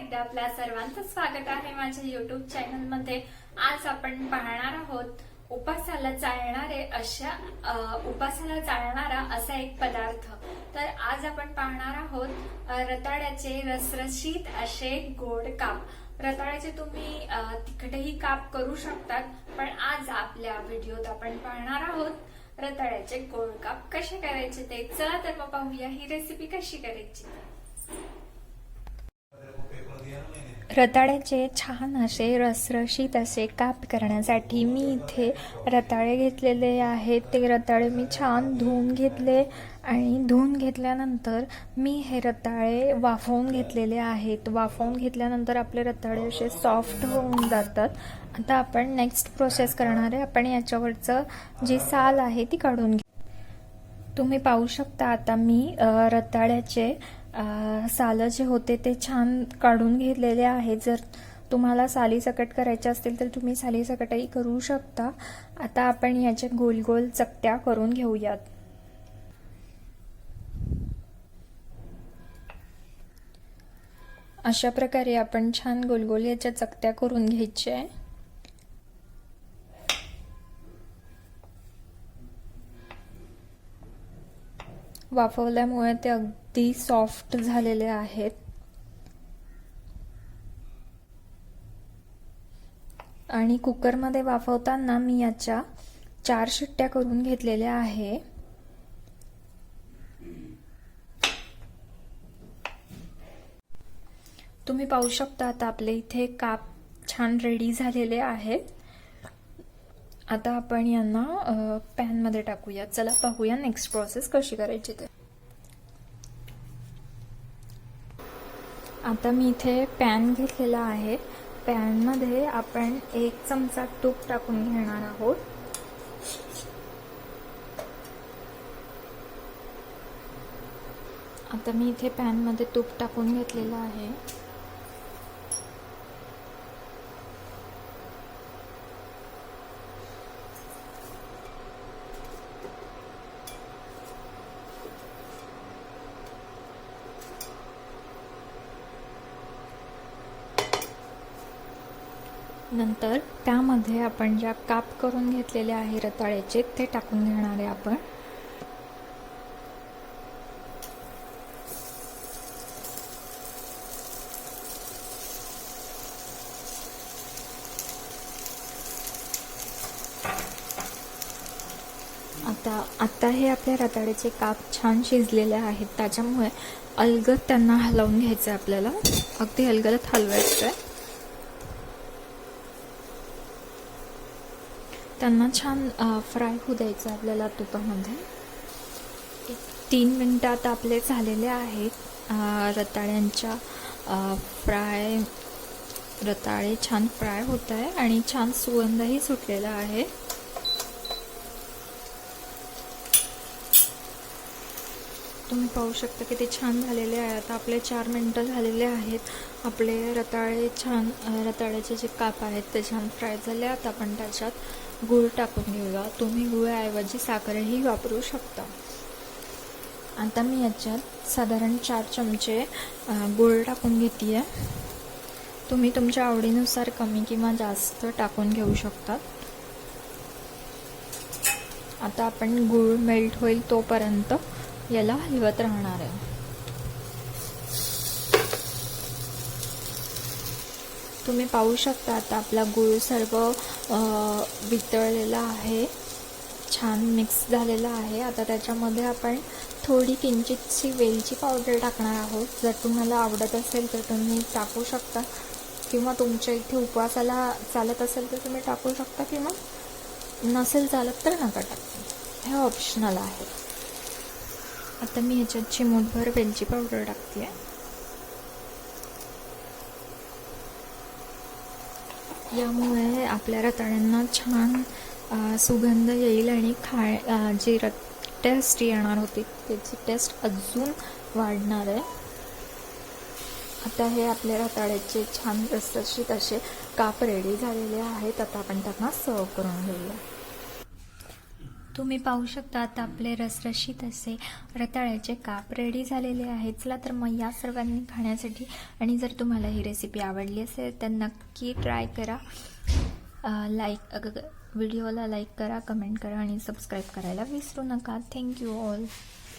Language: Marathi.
स्वागत आहे माझ्या युट्यूब चॅनलमध्ये आज आपण पाहणार आहोत उपासाला चालणारे अशा उपासाला चालणारा असा एक पदार्थ. तर आज आपण पाहणार आहोत रताळ्याचे रसरशीत असे गोड काप. रताळ्याचे तुम्ही तिकडेही तिखटही काप करू शकतात पण आज आपल्या व्हिडिओत आपण पाहणार आहोत रताळ्याचे गोड काप कसे करायचे ते. चला तर मग पाहूया ही रेसिपी कशी करायची? रताळ्याचे छान असे रसरशीत असे काप करण्यासाठी मी इथे रताळे घेतलेले आहेत. ते रताळे मी छान धुवून घेतले आणि धुवून घेतल्यानंतर मी हे रताळे वाफवून घेतलेले आहेत. वाफवून घेतल्यानंतर आपले रताळे असे सॉफ्ट होऊन जातात. आता आपण नेक्स्ट प्रोसेस करणार आहे. आपण याच्यावरचं जी साल आहे ती काढून घेऊ तुम्ही पाहू शकता आता मी रताळ्याचे सालं जे होते ते छान काढून घेतलेले आहेत. जर तुम्हाला साली सकट करायचे असतील तर तुम्ही साली सकटही करू शकता. आता आपण याच्या गोल गोल चकत्या करून घेऊयात. अशा प्रकारे आपण छान गोलगोल याच्या चकत्या करून घ्यायच्या आहे वाफवल्यामुळे ते अगदी सॉफ्ट झालेले आहेत. आणि कुकरमध्ये वाफवताना मी याच्या चार शिट्ट्या करून घेतलेल्या आहे. तुम्ही पाहू शकता आता आपले इथे काप छान रेडी झालेले आहेत. आता आपण यांना पॅनमध्ये टाकूया. चला पाहूया नेक्स्ट प्रोसेस कशी करायची ते. आता मी इथे पॅन घेतलेला आहे. पॅनमध्ये आपण एक चमचा तूप टाकून घेणार आहोत. आता मी इथे पॅनमध्ये तूप टाकून घेतलेलं आहे. नंतर त्यामध्ये आपण ज्या काप करून घेतलेले आहे रताळ्याचे ते टाकून घेणार आहे आपण. आता आता हे आपल्या रताळ्याचे काप छान शिजलेले आहेत. त्याच्यामुळे अलगद त्यांना हलवून घ्यायचं आहे आपल्याला. अगदी अलगदच हलवायचं आहे त्यांना छान फ्राय होऊ द्यायचं आपल्याला तुपामध्ये. तीन मिनटं आता आपले झालेले आहेत. रताळ्यांच्या फ्राय रताळे छान फ्राय होत आहे आणि छान सुगंधही सुटलेला आहे. तुम्ही पाहू शकता की ते छान झालेले आहे. आता आपले चार मिनटं झालेले आहेत. आपले रताळे छान रताळ्याचे जे काप आहेत ते छान फ्राय झाले आता आपण त्याच्यात गूळ टाकून घेऊया. तुम्ही गुळाऐवजी साखरही वापरू शकता. आता मी याच्यात साधारण चार चमचे गूळ टाकून घेते आहे तुम्ही तुमच्या आवडीनुसार कमी किंवा जास्त टाकून घेऊ शकता आता आपण गूळ मेल्ट होईल तोपर्यंत याला हलवत राहणार आहे. तुम्ही पाहू शकता आता आपला गूळ सर्व वितळलेला आहे. छान मिक्स झालेला आहे. आता त्याच्यामध्ये आपण थोडी किंचितशी वेलची पावडर टाकणार आहोत. जर तुम्हाला आवडत असेल तर तुम्ही टाकू शकता. किंवा तुमच्या इथे उपवासाला चालत असेल तर तुम्ही टाकू शकता. किंवा नसेल चालत तर नका टाकू. हे ऑप्शनल आहे. आता मी ह्याच्यात चिमूटभर वेलची पावडर टाकते आहे यामुळे आपल्या रताळ्यांना छान सुगंध येईल आणि खाय जी र टेस्ट येणार होती त्याची टेस्ट अजून वाढणार आहे. आता हे आपल्या रताळ्याचे छान रसरशीत असे काप रेडी झालेले आहेत. आता आपण त्यांना सर्व करून घेऊया. तुम्ही पाहू शकता आता आपले रसरशीत असे रताळ्याचे काप रेडी झालेले आहेत. चला तर मग या सर्वांनी खाण्यासाठी आणि जर तुम्हाला ही रेसिपी आवडली असेल तर नक्की ट्राय करा. लाईक व्हिडिओला लाईक करा कमेंट करा आणि सबस्क्राईब करायला विसरू नका. Thank you all